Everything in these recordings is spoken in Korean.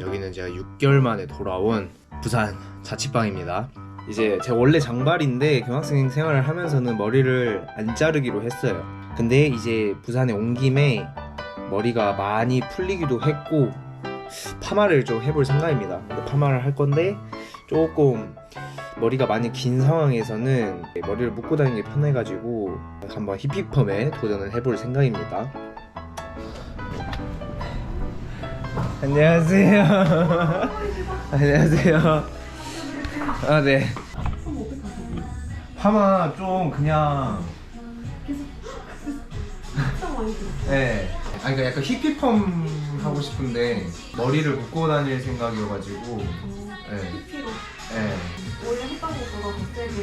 여기는 제가 6개월 만에 돌아온 부산 자취방입니다. 이제 제가 원래 장발인데 교환학생 생활을 하면서는 머리를 안 자르기로 했어요. 근데 이제 부산에 온 김에 머리가 많이 풀리기도 했고 파마를 좀 해볼 생각입니다. 파마를 할 건데 조금 머리가 많이 긴 상황에서는 머리를 묶고 다니는 게 편해가지고 한번 히피펌에 도전을 해볼 생각입니다. 안녕하세요. 안녕하세요. 아 네. 파마 좀 그냥 네. 아 그러니까 약간 히피펌 하고 싶은데 머리를 묶고 다닐 생각이어가지고 네. 피로 네. 원래 했던 것보다 갑자기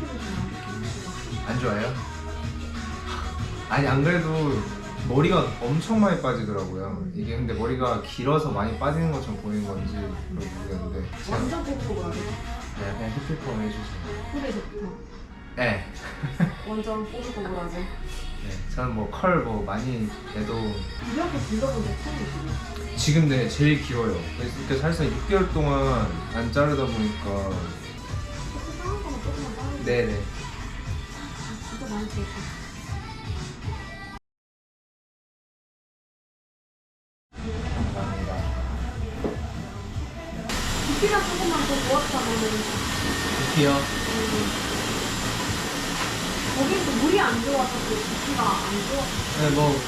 피로 좀안 좋아요? 아니 안 그래도 머리가 엄청 많이 빠지더라고요. 이게 근데 머리가 길어서 많이 빠지는 것처럼 보이는 건지 모르겠는데 완전 돼. 네, 그냥 히피펌 해주세요. 좋다. 네. 완전 가야지. 네. 저는 뭐 컬 뭐 많이 내도 이렇게 길러본 적 처음이지. 지금 네 제일 길어요. 그래서 이렇게 사실상 6개월 동안 안 자르다 보니까 그렇게 상한 거는 조금만 빠르게. 네네. 진짜 많이 들었다. 음, 거기는 또 물이 안 좋아서 그 두피가 안 좋아. 네, 뭐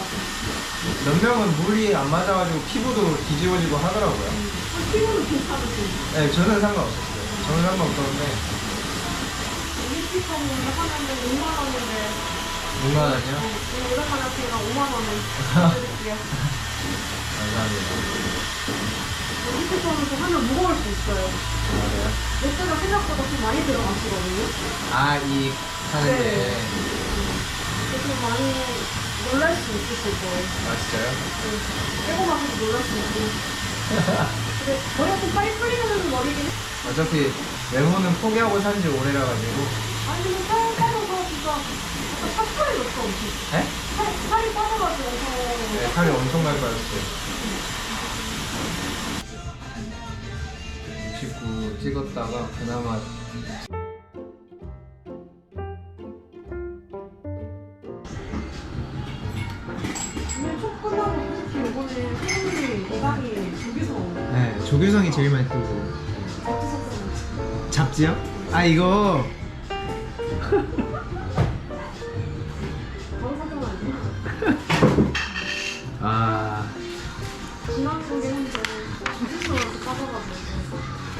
몇 명은 물이 안 맞아가지고 피부도 뒤집어지고 하더라고요. 음, 피부는 괜찮으지. 네, 저는 상관없었어요. 저는 상관없었는데 올림픽하면 하면은 6만 원인데 6만 원이요? 오늘 오래가면 제가 5만 원을 드릴게요. 감사합니다. 올림픽하면서 하면 무거울 수 있어요. 롯데가 생각보다 좀 많이 들어가시거든요. 아, 이 하는데 네. 그래서 많이 놀랄 수 있으실 거예요. 아 진짜요? 네. 빼고 나서도 놀랄 수 있고. 근데 머리가 좀 빨리 풀리는 머리긴 해. 어차피 외모는 포기하고 산 지 오래라 가지고. 아니 근데 살 빠져서 진짜 약간 샷살이 났어 엄청. 네? 살, 살이 빠져가지고 네, 살이 엄청 많이 빠졌어요. 찍었다가 그나마 네, 조규성이 제일 많이 뜨고. 잡지요? 아 이거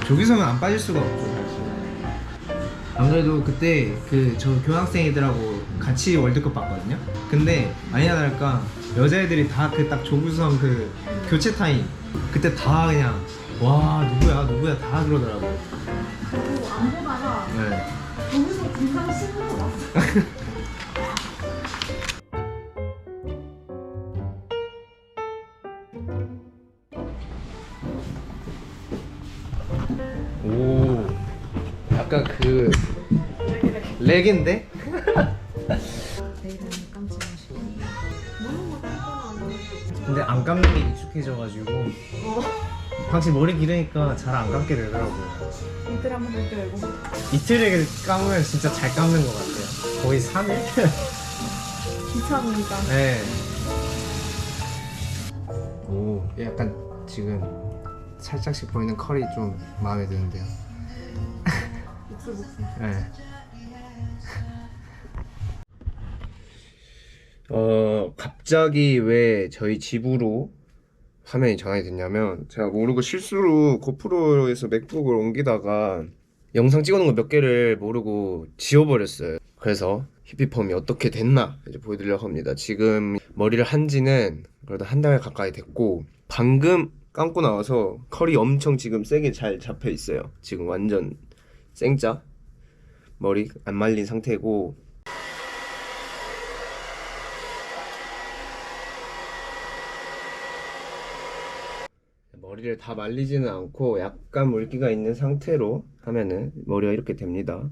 조규성은 안 빠질 수가 없죠. 사실. 그래도 그때 그 저 교환학생이들하고 같이 월드컵 봤거든요. 근데 아니나 다를까 여자애들이 다 그 딱 조규성 그 교체 타임 그때 다 그냥 와 누구야 누구야 다 그러더라고. 그리고 안 보다가 네. 거기서 금방 신고 왔어 오 약간 그 렉인데? 내일은 깜찍 마시고 먹는 거 땡겨나 근데 안 감는 게 익숙해져가지고 어 확실히 머리 기르니까 잘 안 감게 되더라고요. 이틀 한번 할게요 이거 이틀에 감으면 진짜 잘 감는 것 같아요. 거의 3일? 귀찮으니까 네. 오, 약간 지금 살짝씩 보이는 컬이 좀 마음에 드는데요. 목술 네. 어, 갑자기 왜 저희 집으로 화면이 전환이 됐냐면 제가 모르고 실수로 고프로에서 맥북을 옮기다가 영상 찍어놓은 거 몇 개를 모르고 지워버렸어요. 그래서 히피펌이 어떻게 됐나 이제 보여드리려고 합니다. 지금 머리를 한 지는 그래도 한 달 가까이 됐고 방금 감고 나와서 컬이 엄청 지금 세게 잘 잡혀 있어요. 지금 완전 생짜 머리 안 말린 상태고 머리를 다 말리지는 않고 약간 물기가 있는 상태로 하면은 머리가 이렇게 됩니다.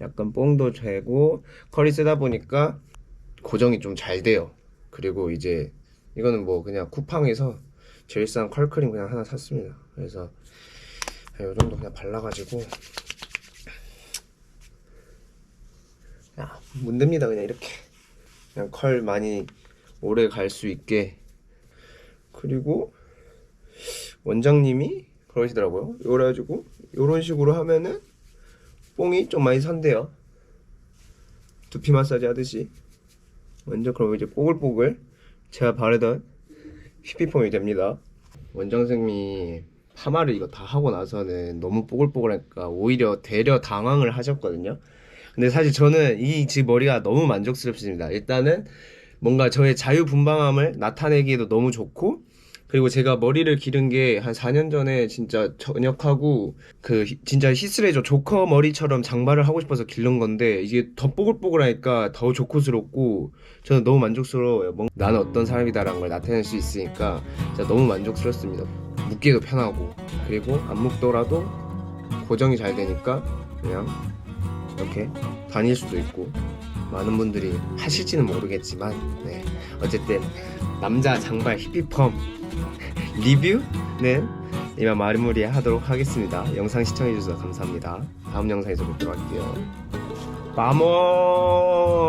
약간 뽕도 되고 컬이 세다 보니까 고정이 좀 잘 돼요. 그리고 이제 이거는 뭐 그냥 쿠팡에서 제일 싼 컬크림 그냥 하나 샀습니다. 그래서 이 정도 그냥 발라가지고 야 문됩니다 그냥 이렇게 그냥 컬 많이 오래 갈 수 있게 그리고 원장님이 그러시더라고요. 그래가지고 이런 식으로 하면은 뽕이 좀 많이 산대요. 두피 마사지 하듯이 완전 그럼 이제 뽀글뽀글 제가 바르던 휘피폼이 됩니다. 원장 선생님이 파마를 이거 다 하고 나서는 너무 뽀글뽀글하니까 오히려 되려 당황을 하셨거든요. 근데 사실 저는 이집 머리가 너무 만족스럽습니다. 일단은 뭔가 저의 자유분방함을 나타내기에도 너무 좋고 그리고 제가 머리를 기른 게 한 4년 전에 진짜 전역하고 그 히- 진짜 히스레저 조커 머리처럼 장발을 하고 싶어서 기른 건데 이게 더 뽀글뽀글하니까 더 조커스럽고 저는 너무 만족스러워요. 뭔- 나는 어떤 사람이다라는 걸 나타낼 수 있으니까 진짜 너무 만족스럽습니다. 묶기도 편하고 그리고 안 묶더라도 고정이 잘 되니까 그냥 이렇게 다닐 수도 있고 많은 분들이 하실지는 모르겠지만 네. 어쨌든 남자 장발 히피펌 리뷰는 이만 마무리 하도록 하겠습니다. 영상 시청해주셔서 감사합니다. 다음 영상에서 뵙도록 할게요. 바모스!